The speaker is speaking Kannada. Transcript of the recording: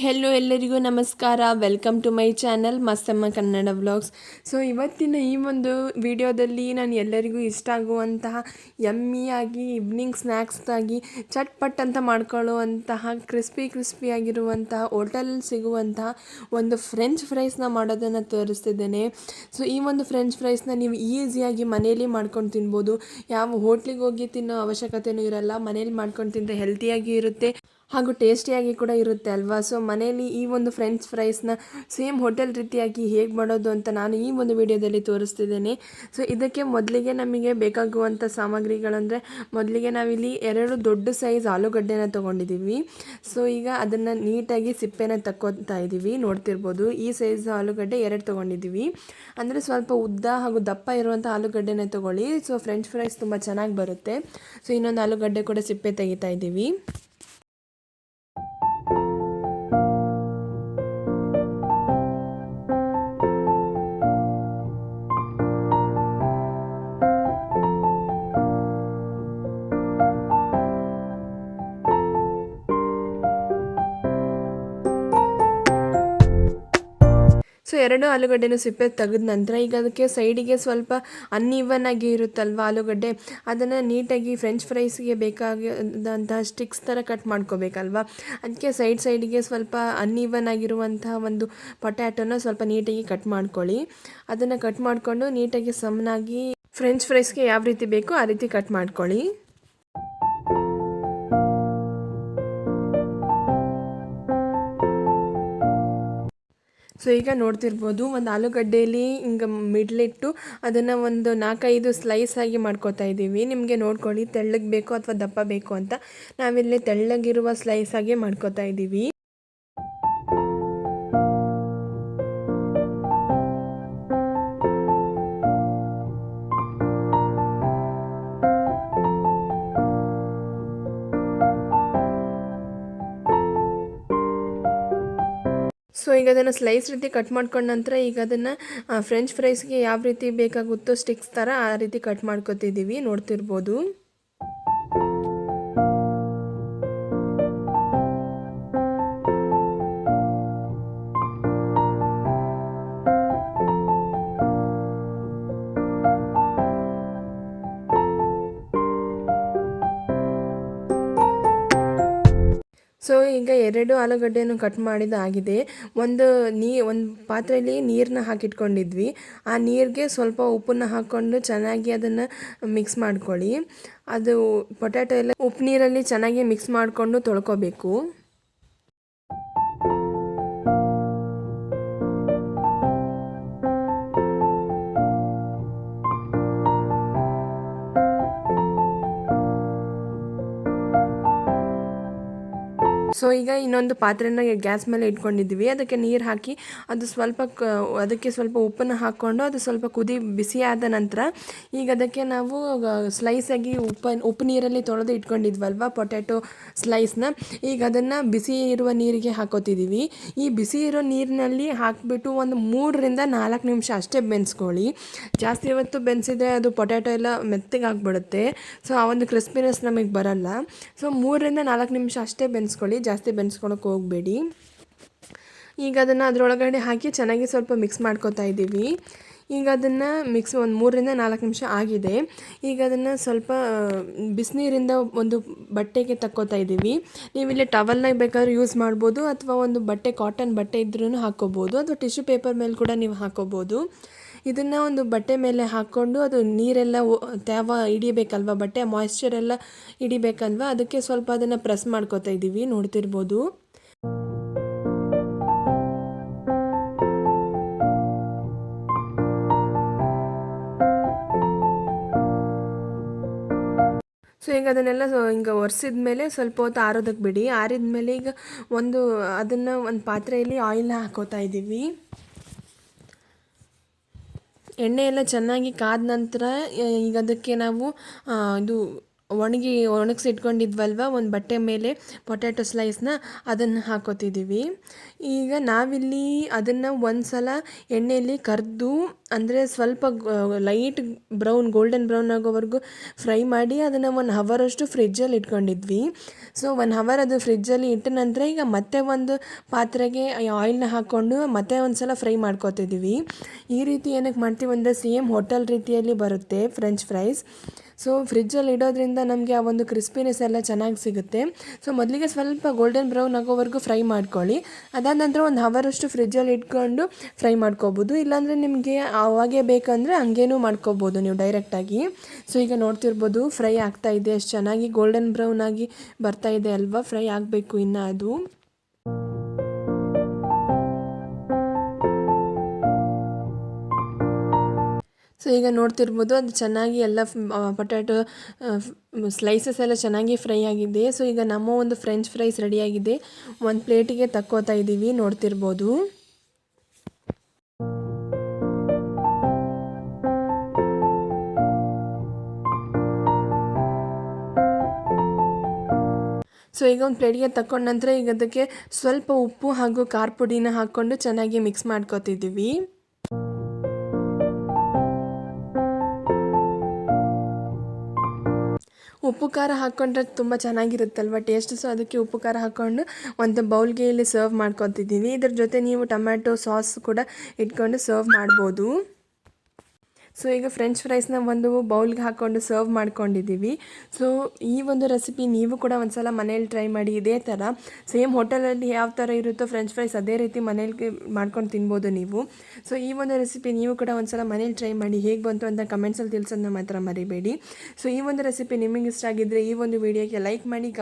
ಹೆಲೋ ಎಲ್ಲರಿಗೂ ನಮಸ್ಕಾರ. Welcome to my channel Mastamma Kannada vlogs so ಇವತ್ತಿನ ಈ ಒಂದು ವಿಡಿಯೋದಲ್ಲಿ ನಾನು ಎಲ್ಲರಿಗೂ ಇಷ್ಟ ಆಗುವಂತಹ ಯಮ್ಮಿಯಾಗಿ ಈವ್ನಿಂಗ್ ಸ್ನ್ಯಾಕ್ಸ್ದಾಗಿ ಚಟ್ಪಟ್ ಅಂತ ಮಾಡ್ಕೊಳ್ಳುವಂತಹ ಕ್ರಿಸ್ಪಿ ಕ್ರಿಸ್ಪಿಯಾಗಿರುವಂತಹ ಹೋಟೆಲಲ್ಲಿ ಸಿಗುವಂತಹ ಒಂದು ಫ್ರೆಂಚ್ ಫ್ರೈಸ್ನ ಮಾಡೋದನ್ನು ತೋರಿಸ್ತಿದ್ದೇನೆ. ಸೊ ಈ ಒಂದು ಫ್ರೆಂಚ್ ಫ್ರೈಸ್ನ ನೀವು ಈಸಿಯಾಗಿ ಮನೆಯಲ್ಲಿ ಮಾಡ್ಕೊಂಡು ತಿನ್ಬೋದು. ಯಾವ ಹೋಟ್ಲಿಗೆ ಹೋಗಿ ತಿನ್ನೋ ಅವಶ್ಯಕತೆಯೂ ಇರಲ್ಲ. ಮನೇಲಿ ಮಾಡ್ಕೊಂಡು ತಿಂದರೆ ಹೆಲ್ತಿಯಾಗಿ ಇರುತ್ತೆ. ಹಾಗೂ ಟೇಸ್ಟಿಯಾಗಿ ಕೂಡ ಇರುತ್ತೆ ಅಲ್ವಾ? ಸೊ ಮನೆಯಲ್ಲಿ ಈ ಒಂದು ಫ್ರೆಂಚ್ ಫ್ರೈಸ್ನ ಸೇಮ್ ಹೋಟೆಲ್ ರೀತಿಯಾಗಿ ಹೇಗೆ ಮಾಡೋದು ಅಂತ ನಾನು ಈ ಒಂದು ವಿಡಿಯೋದಲ್ಲಿ ತೋರಿಸ್ತಿದ್ದೇನೆ. ಸೊ ಇದಕ್ಕೆ ಮೊದಲಿಗೆ ನಮಗೆ ಬೇಕಾಗುವಂಥ ಸಾಮಗ್ರಿಗಳಂದರೆ ಮೊದಲಿಗೆ ನಾವಿಲ್ಲಿ ಎರಡು ದೊಡ್ಡ ಸೈಜ್ ಆಲೂಗಡ್ಡೆನ ತೊಗೊಂಡಿದ್ದೀವಿ. ಸೊ ಈಗ ಅದನ್ನು ನೀಟಾಗಿ ಸಿಪ್ಪೆನ ತಕ್ಕೊತಾ ಇದ್ದೀವಿ. ನೋಡ್ತಿರ್ಬೋದು, ಈ ಸೈಜ್ ಆಲೂಗಡ್ಡೆ ಎರಡು ತೊಗೊಂಡಿದ್ದೀವಿ. ಅಂದರೆ ಸ್ವಲ್ಪ ಉದ್ದ ಹಾಗೂ ದಪ್ಪ ಇರುವಂಥ ಆಲೂಗಡ್ಡೆನ ತೊಗೊಳ್ಳಿ. ಸೊ ಫ್ರೆಂಚ್ ಫ್ರೈಸ್ ತುಂಬ ಚೆನ್ನಾಗಿ ಬರುತ್ತೆ. ಸೊ ಇನ್ನೊಂದು ಆಲೂಗಡ್ಡೆ ಕೂಡ ಸಿಪ್ಪೆ ತೆಗಿತಾ ಇದ್ದೀವಿ. ಎರಡು ಆಲೂಗಡ್ಡೆನೂ ಸಿಪ್ಪೆ ತೆಗೆದ ನಂತರ ಈಗ ಅದಕ್ಕೆ ಸೈಡಿಗೆ ಸ್ವಲ್ಪ ಅನ್ಇವನ್ ಆಗಿ ಇರುತ್ತಲ್ವ ಆಲೂಗಡ್ಡೆ, ಅದನ್ನು ನೀಟಾಗಿ ಫ್ರೆಂಚ್ ಫ್ರೈಸ್ಗೆ ಬೇಕಾದಂತಹ ಸ್ಟಿಕ್ಸ್ ಥರ ಕಟ್ ಮಾಡ್ಕೋಬೇಕಲ್ವ? ಅದಕ್ಕೆ ಸೈಡ್ ಸೈಡಿಗೆ ಸ್ವಲ್ಪ ಅನ್ಇವನ್ ಆಗಿರುವಂತಹ ಒಂದು ಪೊಟ್ಯಾಟೋನ ಸ್ವಲ್ಪ ನೀಟಾಗಿ ಕಟ್ ಮಾಡ್ಕೊಳ್ಳಿ. ಅದನ್ನು ಕಟ್ ಮಾಡಿಕೊಂಡು ನೀಟಾಗಿ ಸಮನಾಗಿ ಫ್ರೆಂಚ್ ಫ್ರೈಸ್ಗೆ ಯಾವ ರೀತಿ ಬೇಕೋ ಆ ರೀತಿ ಕಟ್ ಮಾಡ್ಕೊಳ್ಳಿ. ಸೊ ಈಗ ನೋಡ್ತಿರ್ಬೋದು, ಒಂದು ಆಲೂಗಡ್ಡೆಯಲ್ಲಿ ಹಿಂಗೆ ಮಿಡ್ಲಿಟ್ಟು ಅದನ್ನು ಒಂದು ನಾಲ್ಕೈದು ಸ್ಲೈಸ್ ಆಗಿ ಮಾಡ್ಕೋತಾ ಇದ್ದೀವಿ. ನಿಮಗೆ ನೋಡ್ಕೊಳ್ಳಿ, ತೆಳ್ಳಗೆ ಬೇಕು ಅಥವಾ ದಪ್ಪ ಬೇಕು ಅಂತ. ನಾವಿಲ್ಲಿ ತೆಳ್ಳಗಿರುವ ಸ್ಲೈಸ್ ಆಗಿ ಮಾಡ್ಕೋತಾ ಇದ್ದೀವಿ. ಸೊ ಈಗ ಅದನ್ನು ಸ್ಲೈಸ್ ರೀತಿ ಕಟ್ ಮಾಡ್ಕೊಂಡ ನಂತರ ಈಗ ಅದನ್ನು ಫ್ರೆಂಚ್ ಫ್ರೈಸ್ಗೆ ಯಾವ ರೀತಿ ಬೇಕಾಗುತ್ತೋ ಸ್ಟಿಕ್ಸ್ ಥರ ಆ ರೀತಿ ಕಟ್ ಮಾಡ್ಕೊತಿದ್ದೀವಿ ನೋಡ್ತಿರ್ಬೋದು. ಸೊ ಈಗ ಎರಡು ಆಲೂಗಡ್ಡೆಯನ್ನು ಕಟ್ ಮಾಡಿದಾಗಿದೆ. ಒಂದು ನೀ, ಒಂದು ಪಾತ್ರೆಯಲ್ಲಿ ನೀರನ್ನ ಹಾಕಿಟ್ಕೊಂಡಿದ್ವಿ. ಆ ನೀರಿಗೆ ಸ್ವಲ್ಪ ಉಪ್ಪನ್ನ ಹಾಕ್ಕೊಂಡು ಚೆನ್ನಾಗಿ ಅದನ್ನು ಮಿಕ್ಸ್ ಮಾಡ್ಕೊಳ್ಳಿ. ಅದು ಪೊಟ್ಯಾಟೊ ಎಲ್ಲ ಉಪ್ಪು ನೀರಲ್ಲಿ ಚೆನ್ನಾಗಿ ಮಿಕ್ಸ್ ಮಾಡಿಕೊಂಡು ತೊಳ್ಕೊಬೇಕು. ಸೊ ಈಗ ಇನ್ನೊಂದು ಪಾತ್ರೆನ ಗ್ಯಾಸ್ ಮೇಲೆ ಇಟ್ಕೊಂಡಿದ್ವಿ ಅದಕ್ಕೆ ನೀರು ಹಾಕಿ ಅದು ಸ್ವಲ್ಪ ಅದಕ್ಕೆ ಸ್ವಲ್ಪ ಉಪ್ಪನ್ನು ಹಾಕ್ಕೊಂಡು ಅದು ಸ್ವಲ್ಪ ಕುದಿ ಬಿಸಿಯಾದ ನಂತರ ಈಗ ಅದಕ್ಕೆ ನಾವು ಸ್ಲೈಸಾಗಿ ಉಪ್ಪ, ಉಪ್ಪು ನೀರಲ್ಲಿ ತೊಳೆದು ಇಟ್ಕೊಂಡಿದ್ವಲ್ವ ಪೊಟ್ಯಾಟೊ ಸ್ಲೈಸ್ನ ಈಗ ಅದನ್ನು ಬಿಸಿ ಇರುವ ನೀರಿಗೆ ಹಾಕೋತಿದ್ದೀವಿ. ಈ ಬಿಸಿ ಇರೋ ನೀರಿನಲ್ಲಿ ಹಾಕಿಬಿಟ್ಟು ಒಂದು ಮೂರರಿಂದ ನಾಲ್ಕು ನಿಮಿಷ ಅಷ್ಟೇ ಬೆನ್ಸ್ಕೊಳ್ಳಿ. ಜಾಸ್ತಿ ಹೊತ್ತು ಬೆನ್ಸಿದ್ರೆ ಅದು ಪೊಟ್ಯಾಟೊ ಎಲ್ಲ ಮೆತ್ತಗೆ ಆಗಿಬಿಡುತ್ತೆ. ಸೊ ಆ ಒಂದು ಕ್ರಿಸ್ಪಿನೆಸ್ ನಮಗೆ ಬರಲ್ಲ. ಸೊ ಮೂರರಿಂದ ನಾಲ್ಕು ನಿಮಿಷ ಅಷ್ಟೇ ಬೆನ್ಸ್ಕೊಳ್ಳಿ. ಜಾಸ್ತಿ ಬೆನ್ಸ್ಕೊಳಕ್ಕೆ ಹೋಗಬೇಡಿ. ಈಗ ಅದನ್ನು ಅದರೊಳಗಡೆ ಹಾಕಿ ಚೆನ್ನಾಗಿ ಸ್ವಲ್ಪ ಮಿಕ್ಸ್ ಮಾಡ್ಕೊತಾ ಇದ್ದೀವಿ. ಈಗ ಅದನ್ನು ಮಿಕ್ಸ್ ಒಂದು ಮೂರರಿಂದ ನಾಲ್ಕು ನಿಮಿಷ ಆಗಿದೆ. ಈಗ ಅದನ್ನು ಸ್ವಲ್ಪ ಬಿಸಿನೀರಿಂದ ಒಂದು ಬಟ್ಟೆಗೆ ತಕ್ಕೋತಾ ಇದ್ದೀವಿ. ನೀವಿಲ್ಲಿ ಟವಲ್ನ ಬೇಕಾದ್ರೂ ಯೂಸ್ ಮಾಡ್ಬೋದು ಅಥವಾ ಒಂದು ಬಟ್ಟೆ ಕಾಟನ್ ಬಟ್ಟೆ ಇದ್ರೂ ಹಾಕ್ಕೋಬೋದು ಅಥವಾ ಟಿಶ್ಯೂ ಪೇಪರ್ ಮೇಲೆ ಕೂಡ ನೀವು ಹಾಕ್ಕೋಬೋದು ಇದನ್ನು ಒಂದು ಬಟ್ಟೆ ಮೇಲೆ ಹಾಕ್ಕೊಂಡು ಅದು ನೀರೆಲ್ಲ ತ್ಯಾವ ಹಿಡಿಬೇಕಲ್ವ ಬಟ್ಟೆ ಮಾಯ್ಶ್ಚರ್ ಎಲ್ಲ ಹಿಡಿಬೇಕಲ್ವ? ಅದಕ್ಕೆ ಸ್ವಲ್ಪ ಅದನ್ನು ಪ್ರೆಸ್ ಮಾಡ್ಕೋತಾ ಇದ್ದೀವಿ ನೋಡ್ತಿರ್ಬೋದು. ಸೊ ಈಗ ಅದನ್ನೆಲ್ಲ ಹಿಂಗೆ ಒರೆಸಿದ ಮೇಲೆ ಸ್ವಲ್ಪ ಹೊತ್ತು ಆರೋದಕ್ಕೆ ಬಿಡಿ. ಆರಿದ ಮೇಲೆ ಈಗ ಒಂದು ಅದನ್ನು ಒಂದು ಪಾತ್ರೆಯಲ್ಲಿ ಆಯಿಲ್ ಹಾಕೋತಾ ಇದ್ದೀವಿ ಎಣ್ಣೆ ಎಲ್ಲ ಚೆನ್ನಾಗಿ ಕಾದ ನಂತರ ಈಗ ಅದಕ್ಕೆ ನಾವು ಇದು ಒಣಗಿ ಒಣಗಿಸಿ ಇಟ್ಕೊಂಡಿದ್ವಲ್ವ ಒಂದು ಬಟ್ಟೆ ಮೇಲೆ ಪೊಟ್ಯಾಟೊ ಸ್ಲೈಸ್ನ ಅದನ್ನು ಹಾಕೋತಿದ್ದೀವಿ ಈಗ ನಾವಿಲ್ಲಿ ಅದನ್ನು ಒಂದು ಸಲ ಎಣ್ಣೆಯಲ್ಲಿ ಕರೆದು, ಅಂದರೆ ಸ್ವಲ್ಪ ಲೈಟ್ ಬ್ರೌನ್ ಗೋಲ್ಡನ್ ಬ್ರೌನ್ ಆಗೋವರೆಗೂ ಫ್ರೈ ಮಾಡಿ ಅದನ್ನು ಒನ್ ಹವರಷ್ಟು ಫ್ರಿಜ್ಜಲ್ಲಿ ಇಟ್ಕೊಂಡಿದ್ವಿ. ಸೊ ಒನ್ ಹವರ್ ಅದು ಫ್ರಿಜ್ಜಲ್ಲಿ ಇಟ್ಟ ನಂತರ ಈಗ ಮತ್ತೆ ಒಂದು ಪಾತ್ರೆಗೆ ಆಯಿಲ್ನ ಹಾಕ್ಕೊಂಡು ಮತ್ತೆ ಒಂದು ಸಲ ಫ್ರೈ ಮಾಡ್ಕೋತಿದ್ದೀವಿ ಈ ರೀತಿ ಏನಕ್ಕೆ ಮಾಡ್ತೀವಿ ಅಂದರೆ ಸೇಮ್ ಹೋಟೆಲ್ ರೀತಿಯಲ್ಲಿ ಬರುತ್ತೆ ಫ್ರೆಂಚ್ ಫ್ರೈಸ್ ಸೊ ಫ್ರಿಜ್ಜಲ್ಲಿ ಇಡೋದ್ರಿಂದ ನಮಗೆ ಆ ಒಂದು ಕ್ರಿಸ್ಪಿನೆಸ್ ಎಲ್ಲ ಚೆನ್ನಾಗಿ ಸಿಗುತ್ತೆ. ಸೊ ಮೊದಲಿಗೆ ಸ್ವಲ್ಪ ಗೋಲ್ಡನ್ ಬ್ರೌನ್ ಆಗೋವರೆಗೂ ಫ್ರೈ ಮಾಡ್ಕೊಳ್ಳಿ. ಅದಾದ ನಂತರ ಒಂದು ಹವರಷ್ಟು ಫ್ರಿಜ್ಜಲ್ಲಿ ಇಟ್ಕೊಂಡು ಫ್ರೈ ಮಾಡ್ಕೋಬೋದು. ಇಲ್ಲಾಂದರೆ ನಿಮಗೆ ಅವಾಗೇ ಬೇಕಂದರೆ ಹಂಗೇನೂ ಮಾಡ್ಕೋಬೋದು ನೀವು ಡೈರೆಕ್ಟಾಗಿ ಸೊ ಈಗ ನೋಡ್ತಿರ್ಬೋದು ಫ್ರೈ ಆಗ್ತಾ ಇದೆ. ಚೆನ್ನಾಗಿ ಗೋಲ್ಡನ್ ಬ್ರೌನ್ ಆಗಿ ಬರ್ತಾ ಇದೆ ಅಲ್ವಾ? ಫ್ರೈ ಆಗಬೇಕು ಇನ್ನು ಅದು. ಸೊ ಈಗ ನೋಡ್ತಿರ್ಬೋದು ಅದು ಚೆನ್ನಾಗಿ ಎಲ್ಲ ಪೊಟ್ಯಾಟೊ ಸ್ಲೈಸಸ್ ಎಲ್ಲ ಚೆನ್ನಾಗಿ ಫ್ರೈ ಆಗಿದೆ. ಸೊ ಈಗ ನಮ್ಮ ಒಂದು ಫ್ರೆಂಚ್ ಫ್ರೈಸ್ ರೆಡಿಯಾಗಿದೆ ಒಂದು ಪ್ಲೇಟಿಗೆ ತಕ್ಕೋತಾ ಇದ್ದೀವಿ ನೋಡ್ತಿರ್ಬೋದು. ಸೊ ಈಗ ಒಂದು ಪ್ಲೇಟಿಗೆ ತಕ್ಕೊಂಡ ನಂತರ ಈಗ ಅದಕ್ಕೆ ಸ್ವಲ್ಪ ಉಪ್ಪು ಹಾಗೂ ಖಾರ ಪುಡಿನ ಹಾಕ್ಕೊಂಡು ಚೆನ್ನಾಗಿ ಮಿಕ್ಸ್ ಮಾಡ್ಕೊತಿದ್ದೀವಿ ಉಪ್ಪು ಖಾರ ಹಾಕ್ಕೊಂಡ್ರೆ ತುಂಬ ಚೆನ್ನಾಗಿರುತ್ತಲ್ವ ಟೇಸ್ಟ್ ಸೊ ಅದಕ್ಕೆ ಉಪ್ಪು ಖಾರ ಹಾಕ್ಕೊಂಡು ಒಂದು ಬೌಲ್ಗೆ ಇಲ್ಲಿ ಸರ್ವ್ ಮಾಡ್ಕೊತಿದ್ದೀವಿ ಇದ್ರ ಜೊತೆ ನೀವು ಟೊಮ್ಯಾಟೊ ಸಾಸ್ ಕೂಡ ಇಟ್ಕೊಂಡು ಸರ್ವ್ ಮಾಡ್ಬೋದು. ಸೊ ಈಗ ಫ್ರೆಂಚ್ ಫ್ರೈಸ್ನ ಒಂದು ಬೌಲ್ಗೆ ಹಾಕ್ಕೊಂಡು ಸರ್ವ್ ಮಾಡ್ಕೊಂಡಿದ್ದೀವಿ. ಸೊ ಈ ಒಂದು ರೆಸಿಪಿ ನೀವು ಕೂಡ ಒಂದು ಸಲ ಮನೇಲಿ ಟ್ರೈ ಮಾಡಿ ಇದೇ ಥರ ಸೇಮ್ ಹೋಟೆಲಲ್ಲಿ ಯಾವ ಥರ ಇರುತ್ತೋ ಫ್ರೆಂಚ್ ಫ್ರೈಸ್ ಅದೇ ರೀತಿ ಮನೇಲಿ ಮಾಡ್ಕೊಂಡು ತಿನ್ಬೋದು ನೀವು. ಸೊ ಈ ಒಂದು ರೆಸಿಪಿ ನೀವು ಕೂಡ ಒಂದು ಸಲ ಮನೇಲಿ ಟ್ರೈ ಮಾಡಿ ಹೇಗೆ ಬಂತು ಅಂತ ಕಮೆಂಟ್ಸಲ್ಲಿ ತಿಳಿಸೋದನ್ನ ಮಾತ್ರ ಮರಿಬೇಡಿ. ಸೊ ಈ ಒಂದು ರೆಸಿಪಿ ನಿಮಗೆ ಇಷ್ಟ ಆಗಿದ್ದರೆ ಈ ಒಂದು ವಿಡಿಯೋಗೆ ಲೈಕ್ ಮಾಡಿ